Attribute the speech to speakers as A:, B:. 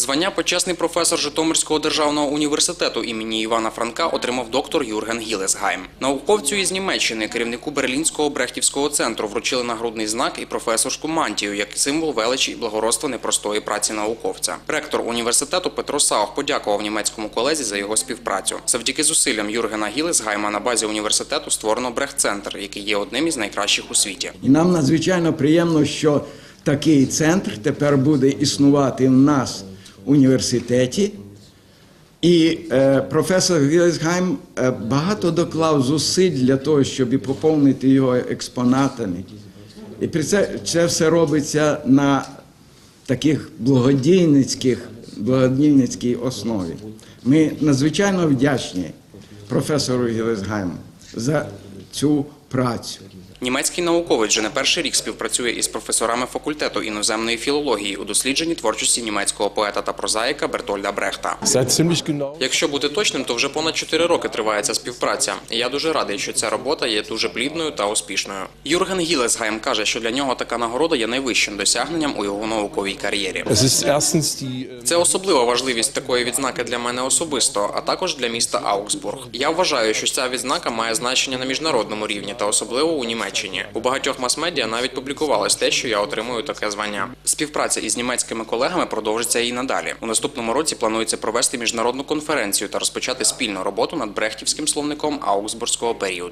A: Звання почесний професор Житомирського державного університету імені Івана Франка отримав доктор Юрген Гілесгайм. Науковцю із Німеччини, керівнику Берлінського Брехтівського центру, вручили нагрудний знак і професорську мантію як символ величі і благородства непростої праці науковця. Ректор університету Петро Саух подякував німецькому колезі за його співпрацю. Завдяки зусиллям Юргена Гілесгайма на базі університету створено Брехт-центр, який є одним із найкращих у світі.
B: І нам надзвичайно приємно, що такий центр тепер буде існувати в нас університеті. І е, професор Гілесгайм е, багато доклав зусиль для того, щоб поповнити його експонатами. І при це, це все робиться на таких благодійницьких, благодійницькій основі. Ми надзвичайно вдячні професору Гілесгайму за цю працю.
A: Німецький науковець вже не перший рік співпрацює із професорами факультету іноземної філології у дослідженні творчості німецького поета та прозаїка Бертольда Брехта. Якщо бути точним, то вже понад 4 роки триває ця співпраця. Я дуже радий, що ця робота є дуже плідною та успішною. Юрген Гілесгайм каже, що для нього така нагорода є найвищим досягненням у його науковій кар'єрі. Це особлива важливість такої відзнаки для мене особисто, а також для міста Аугсбург. Я вважаю, що ця відзнака має значення на міжнародному рівні та особливо у Німеччині. У багатьох мас-медіа навіть публікувалось те, що я отримую таке звання. Співпраця із німецькими колегами продовжиться і надалі. У наступному році планується провести міжнародну конференцію та розпочати спільну роботу над брехтівським словником аугсбурзького періоду.